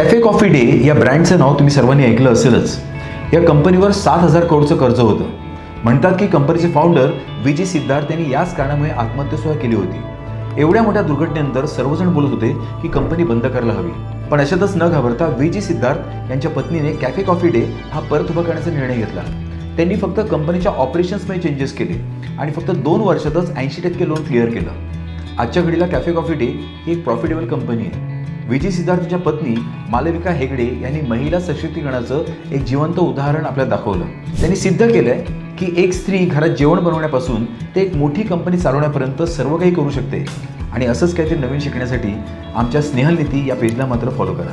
Cafe coffee day या ब्रँडचं नाव तुम्ही सर्वांनी ऐकलं असेलच. या कंपनीवर सात हजार करोडचं कर्ज होतं. म्हणतात की कंपनीचे फाउंडर विजय सिद्धार्थ यांनी याच कारणामुळे आत्महत्यासुद्धा केली होती. एवढ्या मोठ्या दुर्घटनेनंतर सर्वजण बोलत होते की कंपनी बंद करायला हवी. पण अशातच न घाबरता विजय सिद्धार्थ यांच्या पत्नीने कॅफे कॉफी डे हा परत उभा करण्याचा निर्णय घेतला. त्यांनी फक्त कंपनीच्या ऑपरेशन्समध्ये चेंजेस केले आणि फक्त दोन वर्षातच ऐंशी टक्के लोन क्लिअर केलं. आजच्या घडीला कॅफे कॉफी डे ही एक प्रॉफिटेबल कंपनी आहे. विजय सिद्धार्थच्या पत्नी मालविका हेगडे यांनी महिला सशक्तीकरणाचं एक जिवंत उदाहरण आपल्याला दाखवलं. त्यांनी सिद्ध केलंय की एक स्त्री घरात जेवण बनवण्यापासून ते एक मोठी कंपनी चालवण्यापर्यंत सर्व काही करू शकते. आणि असंच काहीतरी नवीन शिकण्यासाठी आमच्या स्नेहल नीती या पेजला मात्र फॉलो करा.